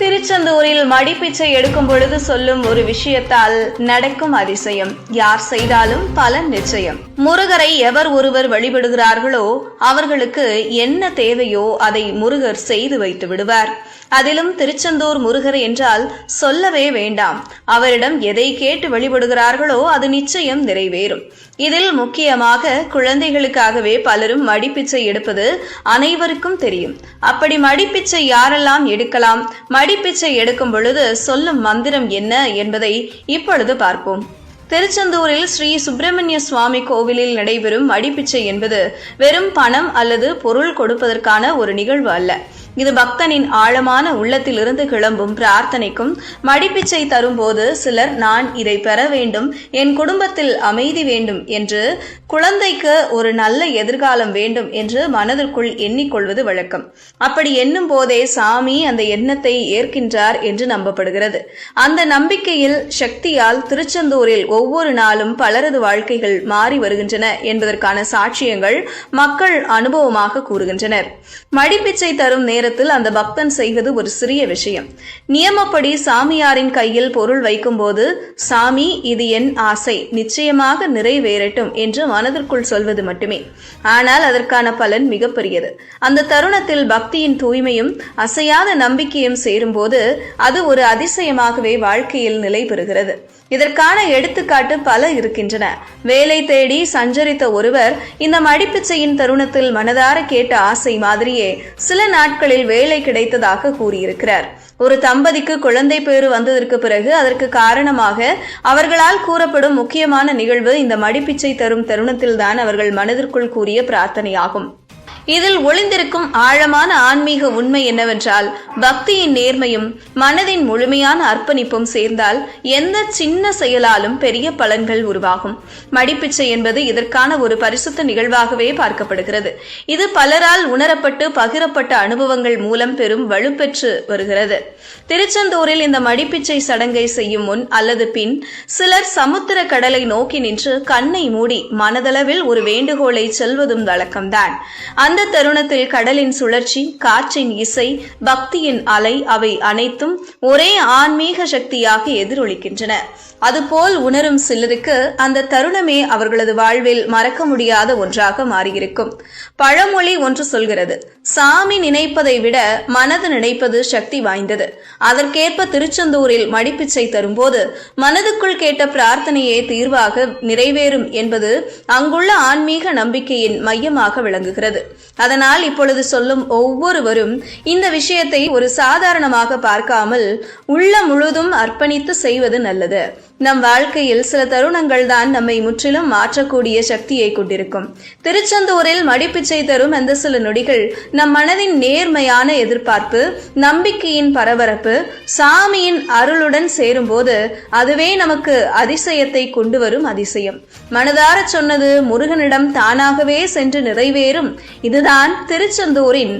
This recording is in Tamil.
திருச்செந்தூரில் மடிப்பிச்சை எடுக்கும் பொழுது சொல்லும் ஒரு விஷயத்தால் நடக்கும் அதிசயம். யார் செய்தாலும் பலன் நிச்சயம். முருகரை எவர் ஒருவர் வழிபடுகிறார்களோ அவர்களுக்கு என்ன தேவையோ அதை முருகர் செய்து வைத்து விடுவார். அதிலும் திருச்செந்தூர் முருகர் என்றால் சொல்லவே வேண்டாம். அவரிடம் எதை கேட்டு வழிபடுகிறார்களோ அது நிச்சயம் நிறைவேறும். இதில் முக்கியமாக குழந்தைகளுக்காகவே பலரும் மடிப்பிச்சை எடுப்பது அனைவருக்கும் தெரியும். அப்படி மடிப்பிச்சை யாரெல்லாம் எடுக்கலாம்? அடிப்பிச்சை எடுக்கும் பொழுது சொல்லும் மந்திரம் என்ன என்பதை இப்பொழுது பார்ப்போம். திருச்செந்தூரில் ஸ்ரீ சுப்பிரமணிய சுவாமி கோவிலில் நடைபெறும் அடிப்பிச்சை என்பது வெறும் பணம் அல்லது பொருள் கொடுப்பதற்கான ஒரு நிகழ்வு அல்ல. இது பக்தனின் ஆழமான உள்ளத்திலிருந்து கிளம்பும் பிரார்த்தனைக்கும் மடிப்பிச்சை தரும்போது சிலர் நான் இதை பெற வேண்டும் என் குடும்பத்தில் அமைதி வேண்டும் என்று குழந்தைக்கு ஒரு நல்ல எதிர்காலம் வேண்டும் என்று மனதிற்குள் எண்ணிக்கொள்வது வழக்கம். அப்படி எண்ணும் போதே சாமி அந்த எண்ணத்தை ஏற்கின்றார் என்று நம்பப்படுகிறது. அந்த நம்பிக்கையில் சக்தியால் திருச்செந்தூரில் ஒவ்வொரு நாளும் பலரது வாழ்க்கைகள் மாறி வருகின்றன என்பதற்கான சாட்சியங்கள் மக்கள் அனுபவமாக கூறுகின்றனர். மடிப்பிச்சை தரும் நேரத்தில் அந்த பக்தன் செய்வது ஒரு சிறிய விஷயம். நியமப்படி சாமியாரின் கையில் பொருள் வைக்கும்போது சாமி இது என் ஆசை. நிச்சயமாக நிறைவேறட்டும் என்று மனதிற்குள் சொல்வது மட்டுமே. ஆனால் அதற்கான பலன் மிகப்பெரியது. அந்த தருணத்தில் பக்தியின் தூய்மையும் அசையாத நம்பிக்கையும் சேரும்போது அது ஒரு அதிசயமாகவே வாழ்க்கையில் நிலை பெறுகிறது. இதற்கான எடுத்துக்காட்டு பல இருக்கின்றன. வேலை தேடி சஞ்சரித்த ஒருவர் இந்த மடிப்பிச்சையின் தருணத்தில் மனதார கேட்ட ஆசை மாதிரியே சில நாட்களில் வேலை கிடைத்ததாக கூறியிருக்கிறார். ஒரு தம்பதிக்கு குழந்தை பேறு வந்ததற்கு பிறகு அதற்கு காரணமாக அவர்களால் கூறப்படும் முக்கியமான நிகழ்வு இந்த மடிப்பிச்சை தரும் தருணத்தில்தான் அவர்கள் மனதிற்குள் கூறிய பிரார்த்தனையாகும். இதில் ஒளிந்திருக்கும் ஆழமான ஆன்மீக உண்மை என்னவென்றால் பக்தியின் நேர்மையும் மனதின் முழுமையான அர்ப்பணிப்பும் சேர்ந்தால் எந்த சின்ன செயலாலும் பெரிய பலன்கள் உருவாகும். மடிப்பிச்சை என்பது இதற்கான ஒரு பரிசுத்த நிகழ்வாகவே பார்க்கப்படுகிறது. இது பலரால் உணரப்பட்டு பகிரப்பட்ட அனுபவங்கள் மூலம் பெரும் வலுப்பெற்று வருகிறது. திருச்செந்தூரில் இந்த மடிப்பிச்சை சடங்கை செய்யும் முன் அல்லது பின் சிலர் சமுத்திர கடலை நோக்கி நின்று கண்ணை மூடி மனதளவில் ஒரு வேண்டுகோளை செல்வதும் வழக்கம்தான். அந்த தருணத்தில் கடலின் சுழற்சி காற்றின் இசை பக்தியின் அலை அவை அனைத்தும் ஒரே ஆன்மீக சக்தியாக எதிரொலிக்கின்றன. அதுபோல் உணரும் சிலருக்கு அந்த தருணமே அவர்களது வாழ்வில் மறக்க முடியாத ஒன்றாக மாறியிருக்கும். பழமொழி ஒன்று சொல்கிறது சாமி நினைப்பதை விட மனது நினைப்பது சக்தி வாய்ந்தது. அதற்கேற்ப திருச்செந்தூரில் மடிப்பிச்சை தரும்போது மனதுக்குள் கேட்ட பிரார்த்தனையே தீர்வாக நிறைவேறும் என்பது அங்குள்ள ஆன்மீக நம்பிக்கையின் மையமாக விளங்குகிறது. அதனால் இப்பொழுது சொல்லும் ஒவ்வொருவரும் இந்த விஷயத்தை ஒரு சாதாரணமாக பார்க்காமல் உள்ள முழுதும் அர்ப்பணித்து செய்வது நல்லது. நம் வாழ்க்கையில் சில தருணங்கள் தான் நம்மை முற்றிலும் மாற்றக்கூடிய சக்தியை கொண்டிருக்கும். திருச்செந்தூரில் மடிப்பிச்சை தரும் அந்த சில நொடிகள் நம் மனதின் நேர்மையான எதிர்பார்ப்பு நம்பிக்கையின் பரபரப்பு சாமியின் அருளுடன் சேரும்போது அதுவே நமக்கு அதிசயத்தை கொண்டு வரும் அதிசயம். மனதார சொன்னது முருகனிடம் தானாகவே சென்று நிறைவேறும். இதுதான் திருச்செந்தூரின்